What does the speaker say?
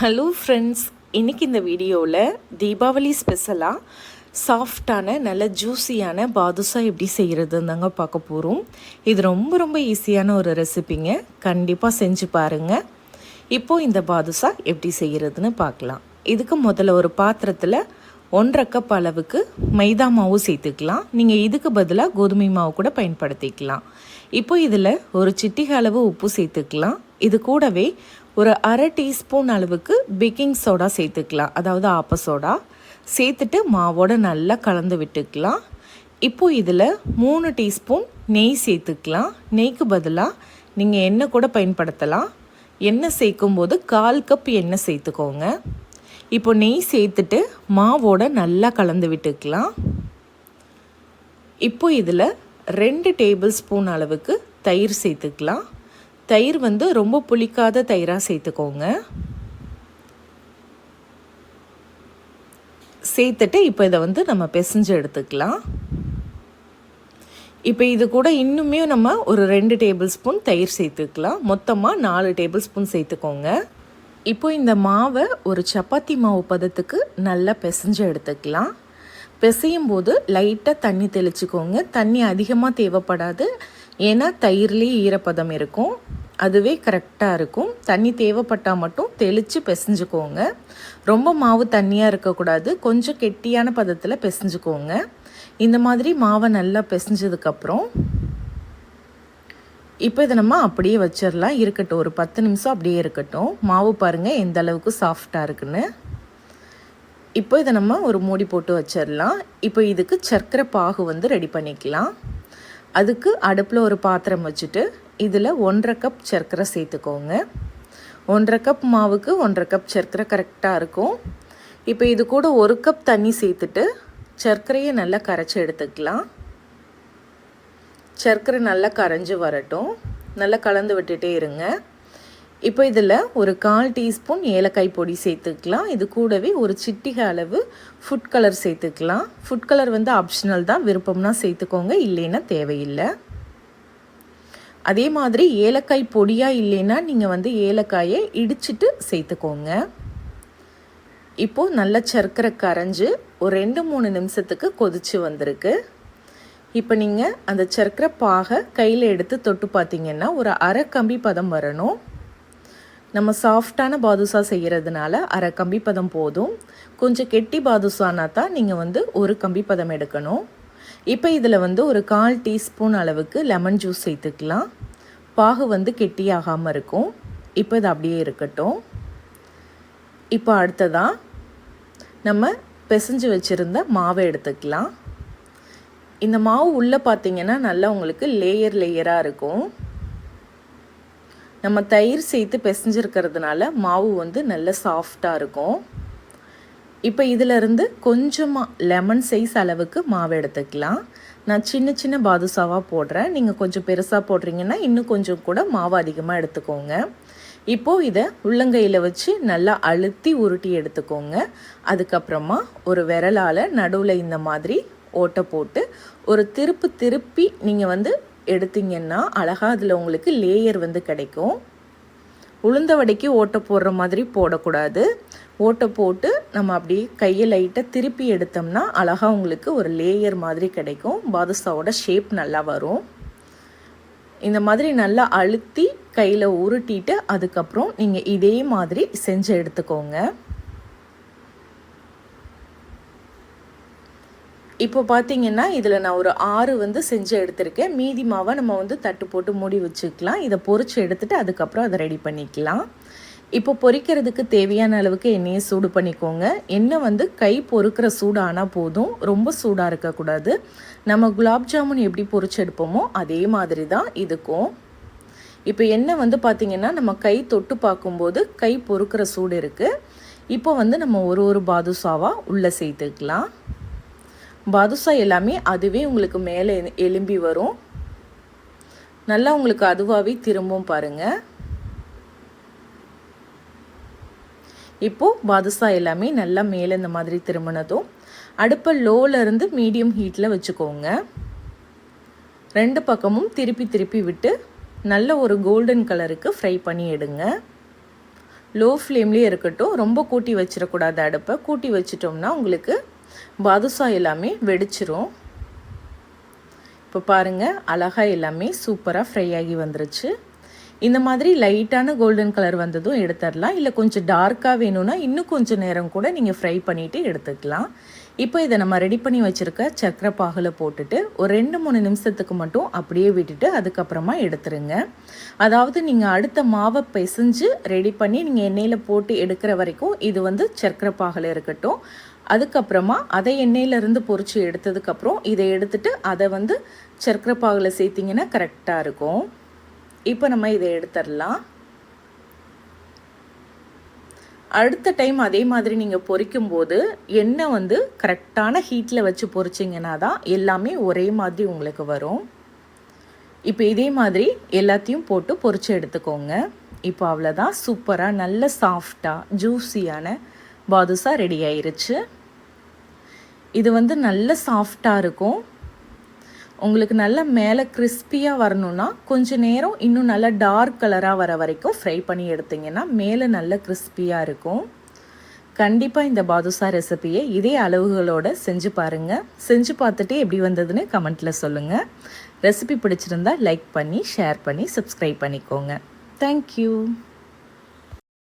Hello friends இன்றைக்கி இந்த வீடியோவில் தீபாவளி ஸ்பெஷலாக சாஃப்டான நல்ல ஜூஸியான பாதுஷா எப்படி செய்கிறதுன்னு தாங்க பார்க்க போகிறோம் இது ரொம்ப ரொம்ப ஈஸியான ஒரு ரெசிபிங்க கண்டிப்பாக செஞ்சு பாருங்கள் இப்போது இந்த பாதுஷா எப்படி செய்கிறதுன்னு பார்க்கலாம். இதுக்கு முதல்ல ஒரு பாத்திரத்தில் ஒன்றரை கப் அளவுக்கு மைதா மாவு சேர்த்துக்கலாம். நீங்கள் இதுக்கு பதிலாக கோதுமை மாவு கூட பயன்படுத்திக்கலாம். இப்போ இதில் ஒரு சிட்டிக அளவு உப்பு சேர்த்துக்கலாம். இது கூடவே ஒரு அரை டீஸ்பூன் அளவுக்கு பேக்கிங் சோடா சேர்த்துக்கலாம். அதாவது ஆப்ப சோடா. சேர்த்துட்டு மாவோட நல்லா கலந்து விட்டுக்கலாம். இப்போது இதில் மூணு டீஸ்பூன் நெய் சேர்த்துக்கலாம். நெய்க்கு பதிலாக நீங்கள் எண்ணெய் கூட பயன்படுத்தலாம். எண்ணெய் சேர்க்கும் போது கால் கப் எண்ணெய் சேர்த்துக்கோங்க. இப்போ நெய் சேர்த்துட்டு மாவோட நல்லா கலந்து விட்டுக்கலாம். இப்போ இதில் ரெண்டு டேபிள் ஸ்பூன் அளவுக்கு தயிர் சேர்த்துக்கலாம். தயிர் வந்து ரொம்ப புளிக்காத தயிராக சேர்த்துக்கோங்க. சேர்த்துட்டு இப்போ இதை வந்து நம்ம பிசைஞ்சு எடுத்துக்கலாம். இப்போ இது கூட இன்னுமே நம்ம ஒரு ரெண்டு டேபிள் ஸ்பூன் தயிர் சேர்த்துக்கலாம். மொத்தமாக நாலு டேபிள் ஸ்பூன் சேர்த்துக்கோங்க. இப்போ இந்த மாவை ஒரு சப்பாத்தி மாவு பதத்துக்கு நல்லா பிசைஞ்சு எடுத்துக்கலாம். பிசையும் போது லைட்டாக தண்ணி தெளிச்சுக்கோங்க. தண்ணி அதிகமாக தேவைப்படாது. ஏன்னா தயிர்லேயே ஈரப்பதம் இருக்கும். அதுவே கரெக்டாக இருக்கும். தண்ணி தேவைப்பட்டால் மட்டும் தெளித்து பிசைஞ்சுக்கோங்க. ரொம்ப மாவு தண்ணியாக இருக்கக்கூடாது. கொஞ்சம் கெட்டியான பதத்தில் பிசைஞ்சுக்கோங்க. இந்த மாதிரி மாவை நல்லா பிசைஞ்சதுக்கப்புறம் இப்போ இதை நம்ம அப்படியே வச்சிடலாம் இருக்கட்டும். ஒரு பத்து நிமிஷம் அப்படியே இருக்கட்டும். மாவு பாருங்கள் எந்த அளவுக்கு சாஃப்டாக இருக்குன்னு. இப்போ இதை நம்ம ஒரு மூடி போட்டு வச்சிடலாம் இப்போ இதுக்கு சர்க்கரை பாகு வந்து ரெடி பண்ணிக்கலாம். அதுக்கு அடுப்பில் ஒரு பாத்திரம் வச்சுட்டு இதில் ஒன்றரை கப் சர்க்கரை சேர்த்துக்கோங்க. ஒன்றரை கப் மாவுக்கு ஒன்றரை கப் சர்க்கரை கரெக்டாக இருக்கும். இப்போ இது கூட ஒரு கப் தண்ணி சேர்த்துட்டு சர்க்கரையை நல்லா கரைச்சி எடுத்துக்கலாம். சர்க்கரை நல்லா கரைஞ்சி வரட்டும். நல்லா கலந்து விட்டுட்டே இருங்க. இப்போ இதில் ஒரு கால் டீஸ்பூன் ஏலக்காய் பொடி சேர்த்துக்கலாம். இது கூடவே ஒரு சிட்டிகை அளவு ஃபுட் கலர் சேர்த்துக்கலாம். ஃபுட் கலர் வந்து ஆப்ஷனல் தான். விருப்பம்னா சேர்த்துக்கோங்க. இல்லைன்னா தேவையில்லை. அதே மாதிரி ஏலக்காய் பொடியாக இல்லைன்னா நீங்கள் வந்து ஏலக்காயை இடிச்சிட்டு சேர்த்துக்கோங்க. இப்போது நல்ல சர்க்கரை கரைஞ்சி ஒரு ரெண்டு மூணு நிமிஷத்துக்கு கொதிச்சு வந்திருக்கு. இப்போ நீங்கள் அந்த சர்க்கரை பாகை கையில் எடுத்து தொட்டு பார்த்தீங்கன்னா ஒரு அரை கம்பி பதம் வரணும். நம்ம சாஃப்டான பாதுஷா செய்கிறதுனால அரை கம்பி பதம் போதும். கொஞ்சம் கெட்டி பாதுஷானா தான் நீங்கள் வந்து ஒரு கம்பி பதம் எடுக்கணும். இப்போ இதில் வந்து ஒரு கால் டீஸ்பூன் அளவுக்கு லெமன் ஜூஸ் சேர்த்துக்கலாம். பாகு வந்து கெட்டியாகாமல் இருக்கும். இப்போ இது அப்படியே இருக்கட்டும். இப்போ அடுத்ததாக நம்ம பிசைஞ்சு வச்சுருந்த மாவை எடுத்துக்கலாம். இந்த மாவு உள்ளே பார்த்தீங்கன்னா நல்லா உங்களுக்கு லேயர் லேயராக இருக்கும். நம்ம தயிர் சேர்த்து பிசைஞ்சிருக்கிறதுனால மாவு வந்து நல்ல சாஃப்டாக இருக்கும். இப்போ இதிலருந்து கொஞ்சமாக லெமன் சைஸ் அளவுக்கு மாவு எடுத்துக்கலாம். நான் சின்ன சின்ன பாதுஷாவாக போடுறேன். நீங்கள் கொஞ்சம் பெருசாக போடுறீங்கன்னா இன்னும் கொஞ்சம் கூட மாவு அதிகமாக எடுத்துக்கோங்க. இப்போது இதை உள்ளங்கையில் வச்சு நல்லா அழுத்தி உருட்டி எடுத்துக்கோங்க. அதுக்கப்புறமா ஒரு விரலால் நடுவில் இந்த மாதிரி ஓட்டை போட்டு ஒரு திருப்பு திருப்பி நீங்கள் வந்து எடுத்தீங்கன்னா அழகாக அதில் உங்களுக்கு லேயர் வந்து கிடைக்கும். உளுந்த வடைக்கு ஓட்டை போடுற மாதிரி போடக்கூடாது. ஓட்டை போட்டு நம்ம அப்படியே கையை லைட்டாக திருப்பி எடுத்தோம்னா அழகாக உங்களுக்கு ஒரு லேயர் மாதிரி கிடைக்கும். பாதுஷாவோட ஷேப் நல்லா வரும். இந்த மாதிரி நல்லா அழுத்தி கையில் உருட்டிட்டு அதுக்கப்புறம் நீங்கள் இதே மாதிரி செஞ்சு எடுத்துக்கோங்க. இப்போ பார்த்தீங்கன்னா இதில் நான் ஒரு ஆறு வந்து செஞ்சு எடுத்திருக்கேன். மீதி மாவை நம்ம வந்து தட்டு போட்டு மூடி வச்சுக்கலாம். இதை பொறிச்சு எடுத்துகிட்டு அதுக்கப்புறம் அதை ரெடி பண்ணிக்கலாம். இப்போ பொறிக்கிறதுக்கு தேவையான அளவுக்கு எண்ணெயை சூடு பண்ணிக்கோங்க. எண்ணெய் வந்து கை பொறுக்கிற சூடு ஆனால் போதும். ரொம்ப சூடாக இருக்கக்கூடாது. நம்ம குலாப் ஜாமுன் எப்படி பொறிச்சு எடுப்போமோ அதே மாதிரி தான் இதுக்கும். இப்போ எண்ணெய் வந்து பார்த்திங்கன்னா நம்ம கை தொட்டு பார்க்கும்போது கை பொறுக்கிற சூடு இருக்குது இப்போ வந்து நம்ம ஒரு ஒரு பாதுஷாவாக உள்ளே சேர்த்துக்கலாம். பாதுஷா எல்லாமே அதுவே உங்களுக்கு மேலே எலும்பி வரும். நல்லா உங்களுக்கு அதுவாகவே திரும்பவும் பாருங்கள் இப்போது பாதுஷா எல்லாமே நல்லா மேலே இந்த மாதிரி திரும்பினதும் அடுப்பை லோவிலேருந்து மீடியம் ஹீட்டில் வச்சுக்கோங்க. ரெண்டு பக்கமும் திருப்பி திருப்பி விட்டு நல்ல ஒரு கோல்டன் கலருக்கு ஃப்ரை பண்ணி எடுங்க. லோ ஃப்ளேம்லேயே இருக்கட்டும் ரொம்ப கூட்டி வச்சிடக்கூடாது அடுப்பை. கூட்டி வச்சிட்டோம்னா உங்களுக்கு பாதுஷா எல்லாமே வெடிச்சிரும். இப்போ பாருங்கள் அழகாக எல்லாமே சூப்பராக ஃப்ரை ஆகி வந்துருச்சு. இந்த மாதிரி லைட்டான கோல்டன் கலர் வந்ததும் எடுத்துடலாம். இல்லை கொஞ்சம் டார்க்காக வேணும்னா இன்னும் கொஞ்சம் நேரம் கூட நீங்கள் ஃப்ரை பண்ணிவிட்டு எடுத்துக்கலாம். இப்போ இதை நம்ம ரெடி பண்ணி வச்சுருக்க சர்க்கரை பாகில் போட்டுட்டு ஒரு ரெண்டு மூணு நிமிஷத்துக்கு மட்டும் அப்படியே விட்டுட்டு அதுக்கப்புறமா எடுத்துருங்க. அதாவது நீங்கள் அடுத்த மாவை பிசைஞ்சு ரெடி பண்ணி நீங்கள் எண்ணெயில் போட்டு எடுக்கிற வரைக்கும் இது வந்து சர்க்கரை பாகில் இருக்கட்டும். அதுக்கப்புறமா அதை எண்ணெயிலேருந்து பொறிச்சு எடுத்ததுக்கப்புறம் இதை எடுத்துட்டு அதை வந்து சர்க்கரை பாகில் சேர்த்திங்கன்னா கரெக்டாக இருக்கும். இப்போ நம்ம இதை எடுத்துடலாம். அடுத்த டைம் அதே மாதிரி நீங்கள் பொரிக்கும் போது எண்ணெய் வந்து கரெக்டான ஹீட்டில் வச்சு பொறிச்சிங்கன்னா தான் எல்லாமே ஒரே மாதிரி உங்களுக்கு வரும். இப்போ இதே மாதிரி எல்லாத்தையும் போட்டு பொறிச்சு எடுத்துக்கோங்க. இப்போ அவ்வளோதான் சூப்பராக நல்ல சாஃப்டாக ஜூஸியான பாதுசா ரெடி ஆயிருச்சு. இது வந்து நல்ல சாஃப்டாக இருக்கும். உங்களுக்கு நல்ல மேலே கிறிஸ்பியாக வரணும்னா கொஞ்சம் நேரம் இன்னும் நல்லா டார்க் கலராக வர வரைக்கும் ஃப்ரை பண்ணி எடுத்திங்கன்னா மேலே நல்ல கிறிஸ்பியாக இருக்கும். கண்டிப்பாக இந்த பாதுஷா ரெசிபியை இதே அளவுகளோடு செஞ்சு பாருங்கள் செஞ்சு பார்த்துட்டு எப்படி வந்ததுன்னு கமெண்ட்டில் சொல்லுங்கள் ரெசிபி பிடிச்சிருந்தா லைக் பண்ணி ஷேர் பண்ணி சப்ஸ்கிரைப் பண்ணிக்கோங்க. தேங்க்யூ